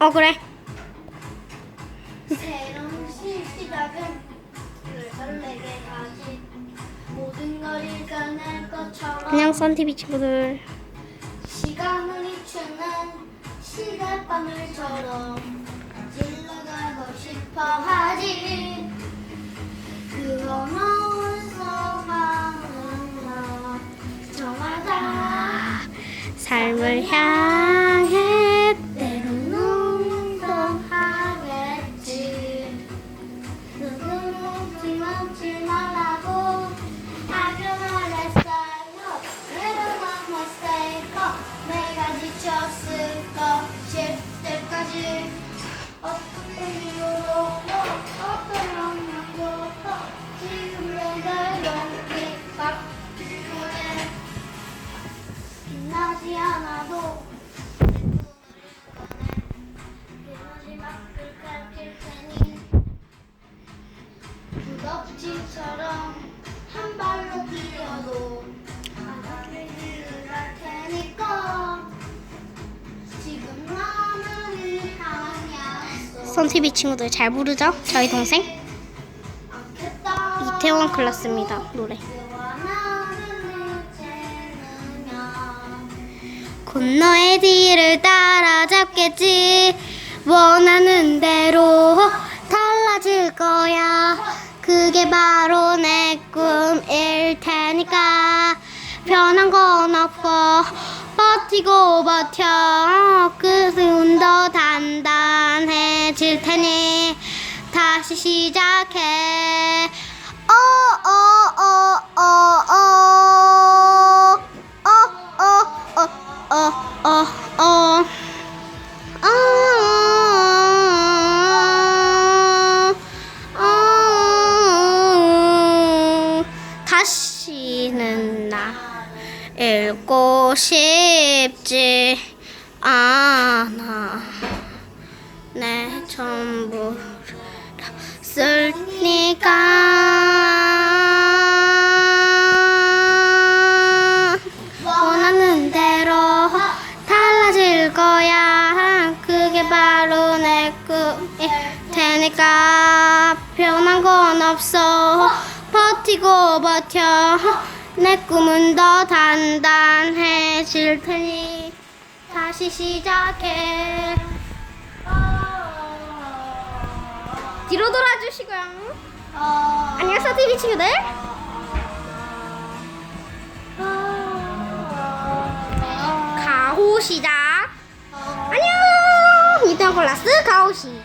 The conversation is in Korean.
어 그래. 새로운 시- 시작은 설레게 가지 모든 걸 읽어낼 것처럼 안녕 썬티비 친구들. 시간을 잊추는 시간바늘처럼 질러가고 싶어 하지 그런 어디서 가느냐 저마다 삶을 향 빛나지 않아도 마지막 끝까지 테니. 무덥지처럼 한 발로 뛰어도 바닥을 갈 테니까. 지금 나는 향했어. 썬티비 친구들 잘 부르죠? 저희 동생? 이태원 클라스입니다 노래. 곧 너의 뒤를 따라잡겠지. 원하는 대로 달라질 거야. 그게 바로 내 꿈일 테니까. 변한 건 없고 버티고 버텨. 끝은 더 단단해질 테니. 다시 시작해. 어, 어어어어 읽고 싶지 않아. 내 전부를 쓸니까 원하는 대로 달라질 거야. 그게 바로 내 꿈일 테니까. 변한 건 없어. 버티고 버텨 내 꿈은 더 단단해질 테니 다시 시작해. 뒤로 돌아주시고요 안녕 서티비 친구들. 가호 시작. 안녕. 이태원 클라스 가호 시작